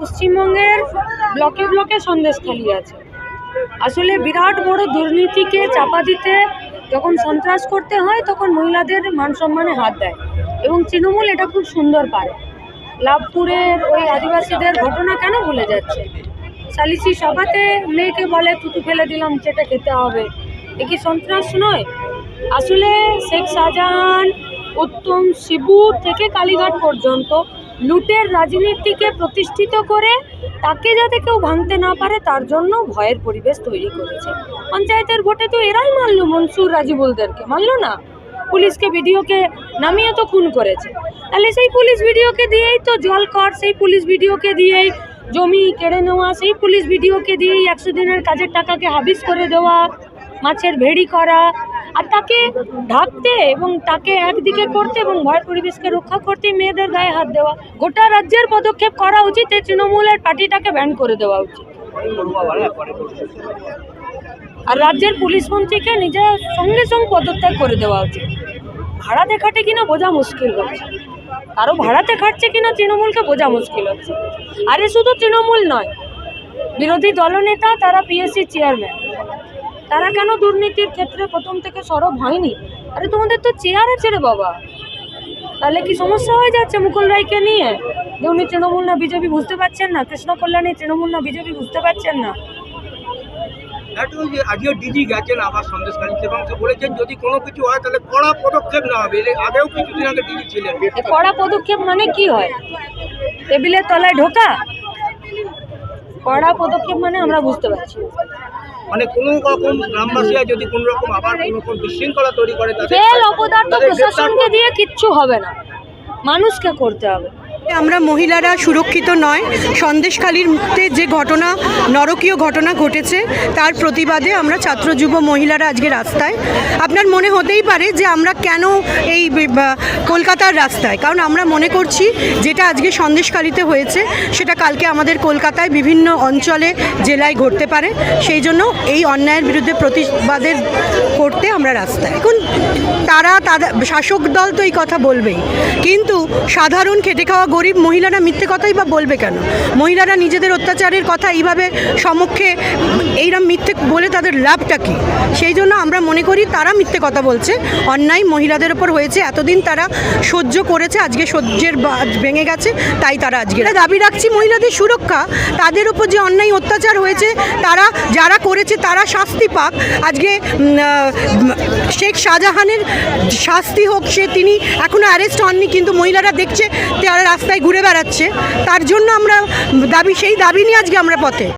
পশ্চিমবঙ্গের ব্লকে ব্লকে সন্দেশখালি আছে। আসলে বিরাট বড় দুর্নীতিকে চাপা দিতে যখন সন্ত্রাস করতে হয়, তখন মহিলাদের মান সম্মানে হাত দেয় এবং তৃণমূল এটা খুব সুন্দর পারে। লাভপুরের ওই আদিবাসীদের ঘটনা কেন ভুলে যাচ্ছে? সালিসি সভাতে মেয়েকে বলে তুতু ফেলে দিলাম যেটা খেতে হবে। এ কি সন্ত্রাস নয়? আসলে শেখ শাহজাহান উত্তম শিবু থেকে কালীঘাট পর্যন্ত লুটের রাজনীতিকে প্রতিষ্ঠিত করে তাকে যাতে কেউ ভাঙতে না পারে, তার জন্য ভয়ের পরিবেশ তৈরি করেছে। পঞ্চায়েতের ভোটে তো এরাই মানলো, মনসুর রাজিবুলদেরকে। মানলো না? পুলিশকে, ভিডিওকে নামিয়ে তো খুন করেছে। তাহলে সেই পুলিশ ভিডিওকে দিয়েই তো জল কর, সেই পুলিশ ভিডিওকে দিয়েই জমি কেড়ে নেওয়া, সেই পুলিশ ভিডিওকে দিয়েই একশো দিনের কাজের টাকাকে হাবিস করে দেওয়া, মাছের ভেড়ি করা আর তাকে ঢাকতে এবং তাকে একদিকে করতে এবং ভয়ের পরিবেশকে রক্ষা করতে মেয়েদের গায়ে হাত দেওয়া। গোটা রাজ্যের পদক্ষেপ করা উচিত এই তৃণমূলের পার্টিটাকে ব্যান করে দেওয়া উচিত। আর রাজ্যের পুলিশ মন্ত্রীকে নিজের সঙ্গে সঙ্গে পদত্যাগ করে দেওয়া উচিত। ভাড়াতে খাটে কিনা বোঝা মুশকিল হচ্ছে। কারও ভাড়াতে খাটছে কিনা তৃণমূলকে বোঝা মুশকিল হচ্ছে। আরে শুধু তৃণমূল নয়, বিরোধী দলনেতা, তারা পিএসসি চেয়ারম্যান তারা কেন দুর্নীতির ক্ষেত্রে প্রথম থেকে সরব হয়নি? আরে তোমাদের তো চেয়ার আছে রে বাবা। তাহলে কি সমস্যা হয়ে যাচ্ছে মুকুল রায়কে নিয়ে? যে উনি তৃণমূল না বিজেপি বুঝতে পারছেন না? কৃষ্ণ কল্যাণী তৃণমূল না বিজেপি বুঝতে পারছেন না? আজকে ডিজি গেছেন আবার বলেছেন যদি কোনো কিছু হয় তাহলে কড়া পদক্ষেপ নেওয়া হবে। আগেও কিছুদিন আগে ডিজি ছিলেন। কড়া পদক্ষেপ মানে কি হয়? টেবিলের তলায় ঢোকা? কড়া পদক্ষেপ মানে আমরা বুঝতে পারছি। না। মানে কোনো রকম গ্রামবাসীরা যদি কোনো রকম আবার কোনো রকম বিশৃঙ্খলা তৈরি করে তাদের অপদার্থ প্রশাসনকে দিয়ে কিচ্ছু হবে না। মানুষকে করতে হবে। আমরা মহিলারা সুরক্ষিত নয়, সন্দেশখালীতে যে ঘটনা, নরকীয় ঘটনা ঘটেছে, তার প্রতিবাদে আমরা ছাত্র যুব মহিলারা আজকে রাস্তায়। আপনার মনে হতেই পারে যে আমরা কেন এই কলকাতার রাস্তায়? কারণ আমরা মনে করছি যেটা আজকে সন্দেশখালীতে হয়েছে, সেটা কালকে আমাদের কলকাতায় বিভিন্ন অঞ্চলে, জেলায় ঘটতে পারে। সেই জন্য এই অন্যায়ের বিরুদ্ধে প্রতিবাদের করতে আমরা রাস্তায়। এখন তারা, তাদের, শাসক দল তো এই কথা বলবেই। কিন্তু সাধারণ খেটে খাওয়া গরিব মহিলারা মিথ্যে কথাই বা বলবে কেন? মহিলারা নিজেদের অত্যাচারের কথা এইভাবে সমক্ষে এইরকম মিথ্যে বলে তাদের লাভটা কী? সেই জন্য আমরা মনে করি তারা মিথ্যে কথা বলছে। অন্যায় মহিলাদের ওপর হয়েছে, এতদিন তারা সহ্য করেছে, আজকে সহ্যের ভেঙে গেছে, তাই তারা আজকে দাবি রাখছি মহিলাদের সুরক্ষা, তাদের উপর যে অন্যায় অত্যাচার হয়েছে, তারা যারা করেছে তারা শাস্তি পাক। আজকে শেখ শাহজাহানের শাস্তি হোক, সে তিনি এখনও অ্যারেস্ট হননি, কিন্তু মহিলারা দেখছে, তারা রাস্তায় ঘুরে বেড়াচ্ছে তার জন্য আমরা দাবি সেই দাবি নিয়ে আজকে আমরা পথে।